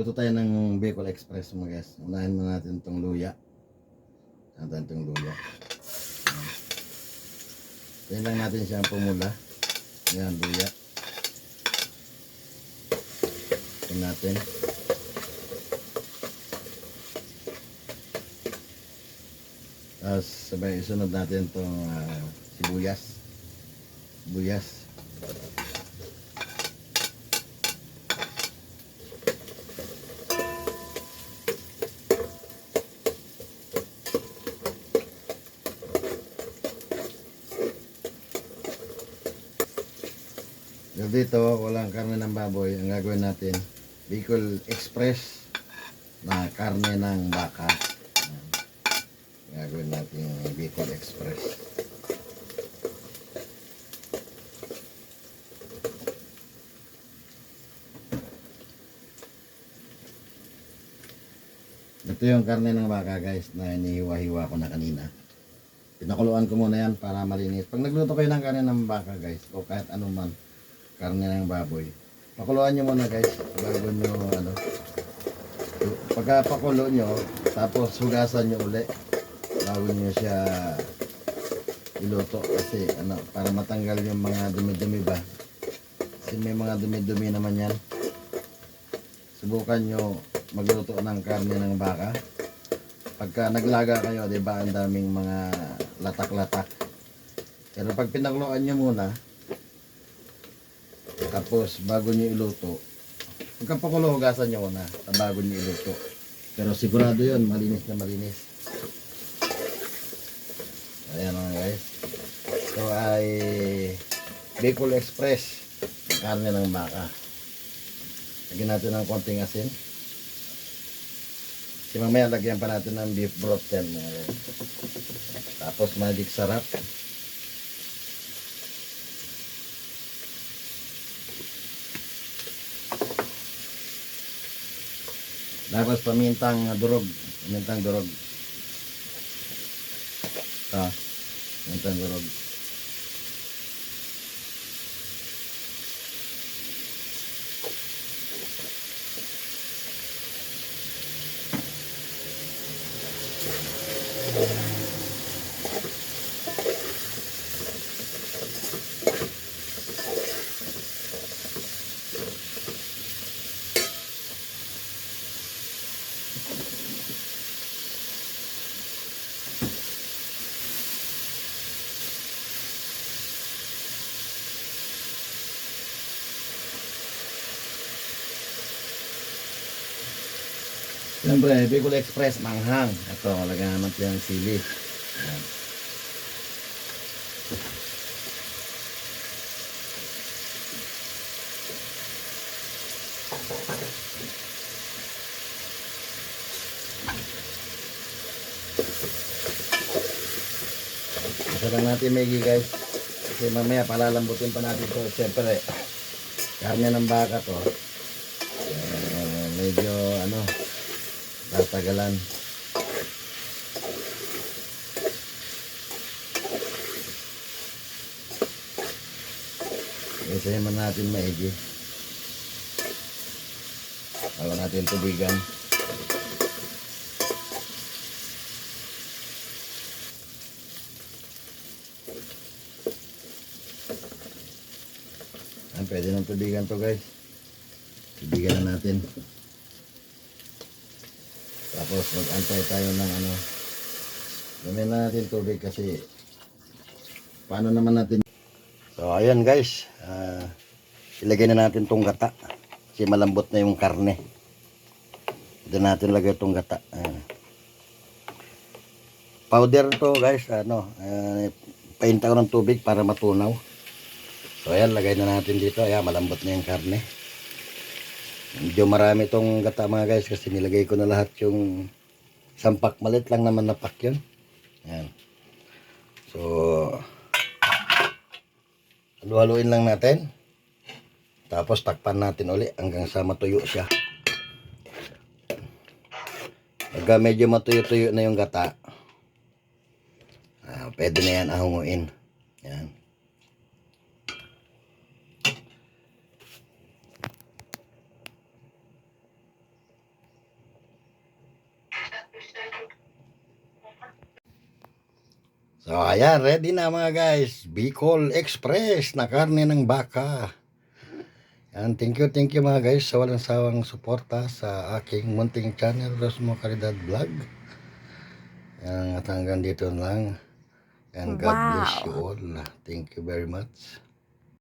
Luto tayo ng Bicol Express mga guys. Unahin muna natin itong luya. Natin itong luya. Yan lang natin siyang pumula. Yan, luya. Ito natin. Tapos sabay isunod natin itong ah, sibuyas. Sibuyas. So dito, walang karne ng baboy. Ang gagawin natin, Bicol Express na karne ng baka. Gagawin natin yung Bicol Express. Ito yung karne ng baka guys na inihiwa-hiwa ko na kanina. Pinakuluan ko muna yan para malinis. Pag nagluto kayo ng karne ng baka guys o kahit anuman karne ng baboy, pakuluan nyo muna guys bago nyo ano. Pagka pakulo nyo, tapos hugasan nyo uli bago nyo siya iluto kasi ano para matanggal yung mga dumi-dumi ba. Kasi may mga dumi-dumi naman yan. Subukan nyo magluto ng karne ng baka. Pagka naglaga kayo, di ba, ang daming mga latak-latak. Pero pag pinakluan nyo muna, tapos bago nyo iluto, pagka pakulo, hugasan nyo muna, bago nyo iluto. Pero sigurado yun, malinis na malinis. Ayan mga guys. Ito ay Bicol Express, karne ng baka. Lagyan natin ng konting asin. Kasi mamaya lagyan pa natin ng beef broth yan. Tapos magic sarap. Tapos pamintang durog. Pamintang durog. Ah, pamintang durog. Siyempre, Bicol Express, manghang. Ito, lagyan ito yung sili. Ayan. Isa lang natin may guys. Kasi mamaya palalambutin pa natin to. Siyempre, karne ng baka to. Medyo ano, tatagalan. Isahin man natin maigi. Bago natin tubigan. Ayan, pwede nang tubigan to guys. Tubigan na natin. Tapos mag-antay tayo ng ano. Gawin na natin tubig kasi paano naman natin. So ayan guys. ah, ilagay na natin tong gata. Kasi malambot na yung karne. Doon natin lagay tong gata. Ah. powder to guys. Ano, uh, painta ko ng tubig para matunaw. So ayan, lagay na natin dito. Ayan, malambot na yung karne. Medyo marami tong gata mga guys kasi nilagay ko na lahat yung sampak malit lang naman na pack yun. Ayan. So, halu-haluin lang natin. Tapos takpan natin uli hanggang sa matuyo siya. Pagka medyo matuyo-tuyo na yung gata, ah, pwede na yan ahunguin. Yan. So, ayan, ready na mga guys. Bicol Express na karne ng baka. Yan, thank you, thank you mga guys sa walang sawang suporta sa aking munting channel, Rosmo Caridad Vlog. Yan, at hanggang dito lang. And God bless you all. Thank you very much.